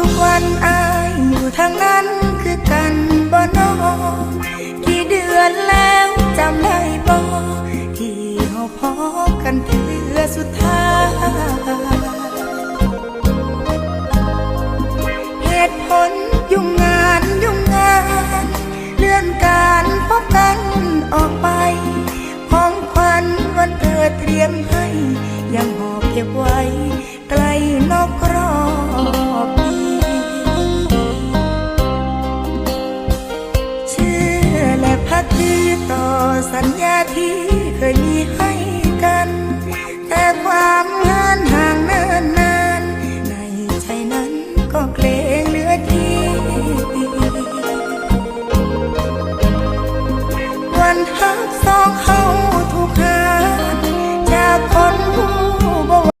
ทุกวันอายอยู่ทางนั้นคือกันบ่นอกี่เดือนแล้วจำได้บ่ที่เราพอกันเถื่อสุดท้ายเหตุผลยุ่งงานยุ่งงาน เลื่อนการพบกันออกไป ของขวันวันเธอเตรียมให้ยังหอบเก็บไว้ เคยมีให้กัน แต่ความงานห่างนานนาน ในใจนั้นก็เกรงเหลือทีวันหักสองค